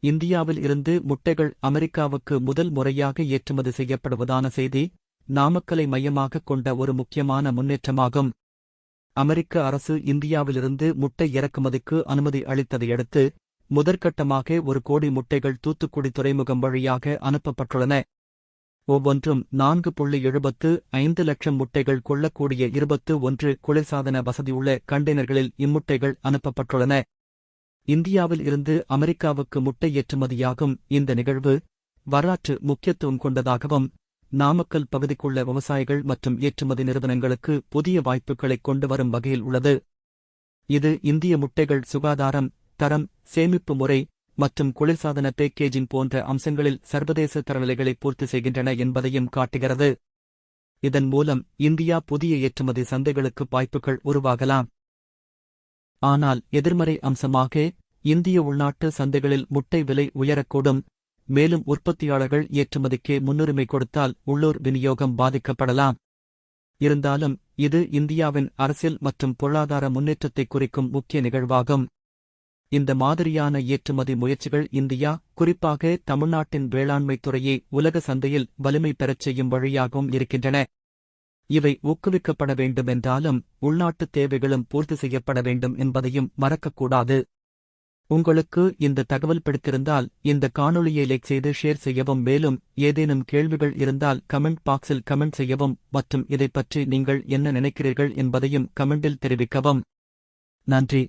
இந்தியாவில் இருந்து முட்டைகள் அமெரிக்காவுக்கு முதல் முறையாக ஏற்றுமதி செய்யப்படுவதான செய்தி நாமக்கலை மையமாகக் கொண்ட ஒரு முக்கியமான முன்னேற்றமாகும். அமெரிக்க அரசு இந்தியாவிலிருந்து முட்டை இறக்குமதிக்கு அனுமதி அளித்ததையடுத்து முதற்கட்டமாக ஒரு கோடி முட்டைகள் தூத்துக்குடி துறைமுகம் வழியாக அனுப்பப்பட்டுள்ளன. ஒவ்வொன்றும் நான்கு புள்ளி எழுபத்து ஐந்து லட்சம் முட்டைகள் கொள்ளக்கூடிய இருபத்து ஒன்று குளிர்சாதன வசதியுள்ள கண்டெய்னர்களில் இம்முட்டைகள் அனுப்பப்பட்டுள்ளன. இந்தியாவில் இருந்து அமெரிக்காவுக்கு முட்டை ஏற்றுமதியாகும் இந்த நிகழ்வு வரலாற்று முக்கியத்துவம் கொண்டதாகவும் நாமக்கல் பகுதிக்குள்ள விவசாயிகள் மற்றும் ஏற்றுமதி நிறுவனங்களுக்கு புதிய வாய்ப்புகளை கொண்டு வரும் வகையில் உள்ளது. இது இந்திய முட்டைகள் சுகாதாரம் தரம் சேமிப்பு முறை மற்றும் குளிர்சாதன பேக்கேஜிங் போன்ற அம்சங்களில் சர்வதேச தரநிலைகளை பூர்த்தி செய்கின்றன என்பதையும் காட்டுகிறது. இதன் மூலம் இந்தியா புதிய ஏற்றுமதி சந்தைகளுக்கு வாய்ப்புகள் உருவாகலாம். ஆனால் எதிர்மறை அம்சமாக இந்திய உள்நாட்டு சந்தைகளில் முட்டை விலை உயரக்கூடும். மேலும் உற்பத்தியாளர்கள் ஏற்றுமதிக்கு முன்னுரிமை கொடுத்தால் உள்ளூர் விநியோகம் பாதிக்கப்படலாம். இருந்தாலும் இது இந்தியாவின் அரசியல் மற்றும் பொருளாதார முன்னேற்றத்தை குறிக்கும் முக்கிய நிகழ்வாகும். இந்த மாதிரியான ஏற்றுமதி முயற்சிகள் இந்தியா குறிப்பாக தமிழ்நாட்டின் வேளாண்மைத் துறையை உலக சந்தையில் வலிமை பெறச் செய்யும் வழியாகவும் இருக்கின்றன. இவை ஊக்குவிக்கப்பட வேண்டுமென்றாலும் உள்நாட்டுத் தேவைகளும் பூர்த்தி செய்யப்பட வேண்டும் என்பதையும் மறக்கக்கூடாது. உங்களுக்கு இந்த தகவல் பிடித்திருந்தால் இந்த காணொளியை லைக் செய்து ஷேர் செய்யவும் மேலும் ஏதேனும் கேள்விகள் இருந்தால் கமெண்ட் பாக்ஸில் கமெண்ட் செய்யவும் மற்றும் இதைப் பற்றி நீங்கள் என்ன நினைக்கிறீர்கள் என்பதையும் கமெண்டில் தெரிவிக்கவும். நன்றி.